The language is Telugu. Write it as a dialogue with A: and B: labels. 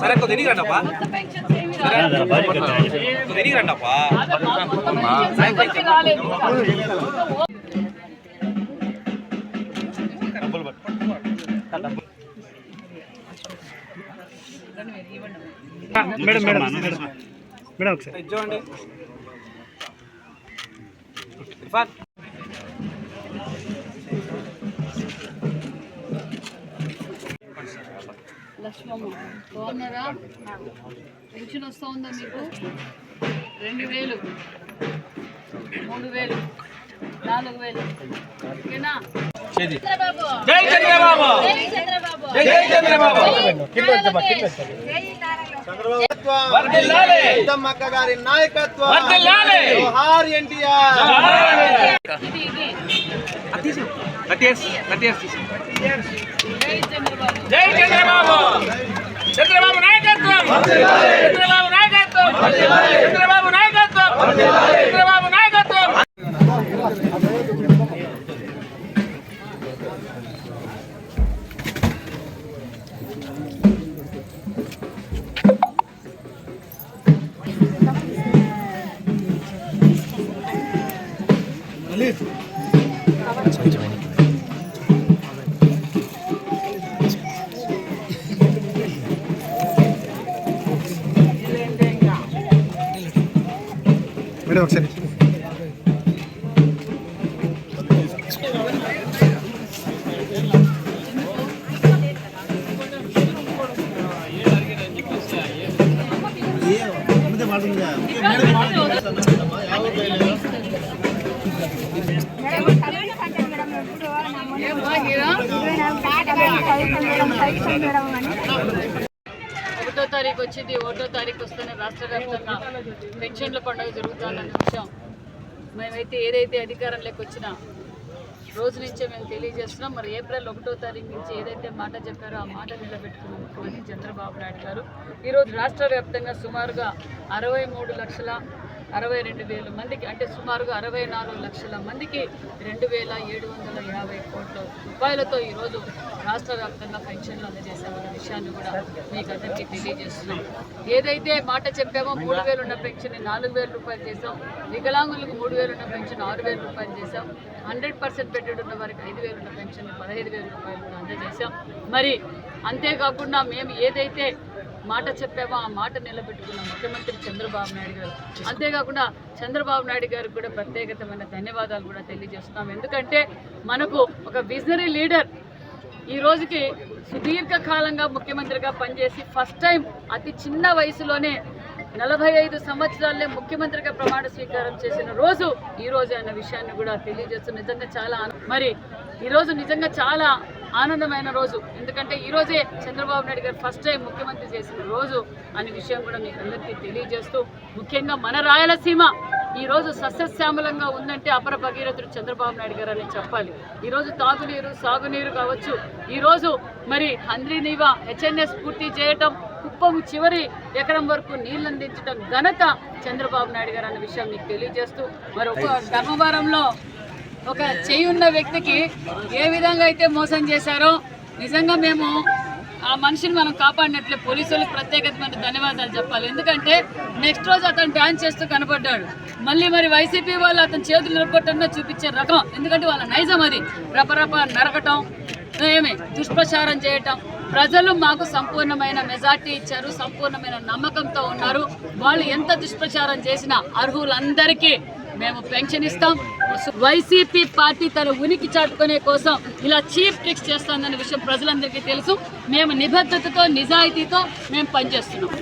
A: సరే కొద్ది ఎదిగి రండప్పా
B: కొత్త పెన్షన్స్ ఏమి రాలేదు.
A: కొద్ది ఎదిగి రండప్పా
B: అదే మాకు కొత్త పెన్షన్స్ ఏమీ రాలేదు ఇంకా.
C: మేడం మేడం మేడం మేడం ఒకసారి
A: ఇది
B: లక్ష్మమ్మ. బాగున్నారా? పెన్షన్ వస్తూ ఉందా మీకు? రెండు వేలు. మూడు వేలు. నాలుగు వేలు. ఓకేనా? చంద్రబాబు.
A: జై చంద్రబాబు.
B: జై చంద్రబాబు.
A: జై చంద్రబాబు.
D: పెద్దమ్మక్క గారి నాయకత్వం. జోహార్ ఎన్టీఆర్.
B: జై చంద్రబాబు
A: జై చంద్రబాబు చంద్రబాబు నాయకత్వం చంద్రబాబు నాయకత్వం చంద్రబాబు నాయకత్వం చంద్రబాబు నాయకత్వం
C: మేడం ఒకసారి
B: ఏమ్మా గీరా ఒకటో తారీఖు వచ్చింది ఒకటో తారీఖు వస్తేనే రాష్ట్ర వ్యాప్తంగా పెన్షన్ల పండుగ జరుగుతుందన్న విషయం. మేమైతే ఏదైతే అధికారంలోకి వచ్చినా రోజు నుంచే మేము తెలియజేస్తున్నాం. మరి ఏప్రిల్ ఒకటో తారీఖు నుంచి ఏదైతే మాట చెప్పారో ఆ మాట నిలబెట్టుకున్న ముఖ్యమంత్రి చంద్రబాబు నాయుడు గారు ఈరోజు రాష్ట్ర వ్యాప్తంగా సుమారుగా అరవై మూడు లక్షల అరవై రెండు వేల మందికి అంటే సుమారుగా అరవై నాలుగు లక్షల మందికి రెండు వేల ఏడు వందల యాభై కోట్ల రూపాయలతో ఈరోజు రాష్ట్ర వ్యాప్తంగా పెన్షన్లు అందజేశామన్న విషయాన్ని కూడా మీకు అందరికీ తెలియజేస్తున్నాం. ఏదైతే మాట చెప్పామో మూడు వేలు ఉన్న పెన్షన్ నాలుగు వేల రూపాయలు చేసాం వికలాంగులకు మూడు వేలు ఉన్న పెన్షన్ ఆరు వేల రూపాయలు చేసాం హండ్రెడ్ పర్సెంట్ పెట్టుడు ఉన్న వారికి ఐదు వేలు ఉన్న పెన్షన్ పదహైదు వేల రూపాయలు కూడా అందజేశాం. మరి అంతేకాకుండా మేము ఏదైతే మాట చెప్పామో ఆ మాట నిలబెట్టుకున్న ముఖ్యమంత్రి చంద్రబాబు నాయుడు గారు. అంతేకాకుండా చంద్రబాబు నాయుడు గారికి కూడా ప్రత్యేకతమైన ధన్యవాదాలు కూడా తెలియజేస్తున్నాం. ఎందుకంటే మనకు ఒక విజనరీ లీడర్ ఈ రోజుకి సుదీర్ఘకాలంగా ముఖ్యమంత్రిగా పనిచేసి ఫస్ట్ టైం అతి చిన్న వయసులోనే నలభై ఐదు సంవత్సరాలే ముఖ్యమంత్రిగా ప్రమాణ స్వీకారం చేసిన రోజు ఈ రోజు అన్న విషయాన్ని కూడా తెలియజేస్తూ నిజంగా చాలా మరి ఈరోజు నిజంగా చాలా ఆనందమైన రోజు. ఎందుకంటే ఈ రోజే చంద్రబాబు నాయుడు గారు ఫస్ట్ టైం ముఖ్యమంత్రి చేసిన రోజు అనే విషయం కూడా మీకు అందరికీ తెలియజేస్తూ ముఖ్యంగా మన రాయలసీమ ఈ రోజు సస్యశ్యామలంగా ఉందంటే అపర భగీరథుడు చంద్రబాబు నాయుడు గారు అని చెప్పాలి. ఈ రోజు తాగునీరు సాగునీరు కావచ్చు. ఈ రోజు మరి హంద్రీనీవ హెచ్ఎన్ఎస్ పూర్తి చేయటం కుప్పం చివరి ఎకరం వరకు నీళ్ళు అందించడం ఘనత చంద్రబాబు నాయుడు గారు అన్న విషయం మీకు తెలియజేస్తూ మరి ఒక ధర్మవరంలో ఒక చేయి ఉన్న వ్యక్తికి ఏ విధంగా అయితే మోసం చేశారో నిజంగా మేము ఆ మనిషిని మనం కాపాడినట్లే. పోలీసులకు ప్రత్యేకమైన ధన్యవాదాలు చెప్పాలి. ఎందుకంటే నెక్స్ట్ రోజు అతను డ్యాన్స్ చేస్తూ కనపడ్డాడు. మళ్ళీ మరి వైసీపీ వాళ్ళు అతని చేతులు నిలబొట్టంగా చూపించే రకం. ఎందుకంటే వాళ్ళ నైజం అది. రపరప నరకటం ఏమి దుష్ప్రచారం చేయటం. ప్రజలు మాకు సంపూర్ణమైన మెజార్టీ ఇచ్చారు సంపూర్ణమైన నమ్మకంతో ఉన్నారు. వాళ్ళు ఎంత దుష్ప్రచారం చేసినా అర్హులందరికీ మేము పెన్షన్ ఇస్తాం వైసీపీ పార్టీ తన ఉనికి చాటుకునే కోసం ఇలా చీప్ ట్రిక్స్ చేస్తుందన్న విషయం ప్రజలందరికీ తెలుసు. మేము నిబద్ధతతో నిజాయితీతో మేము పనిచేస్తున్నాం.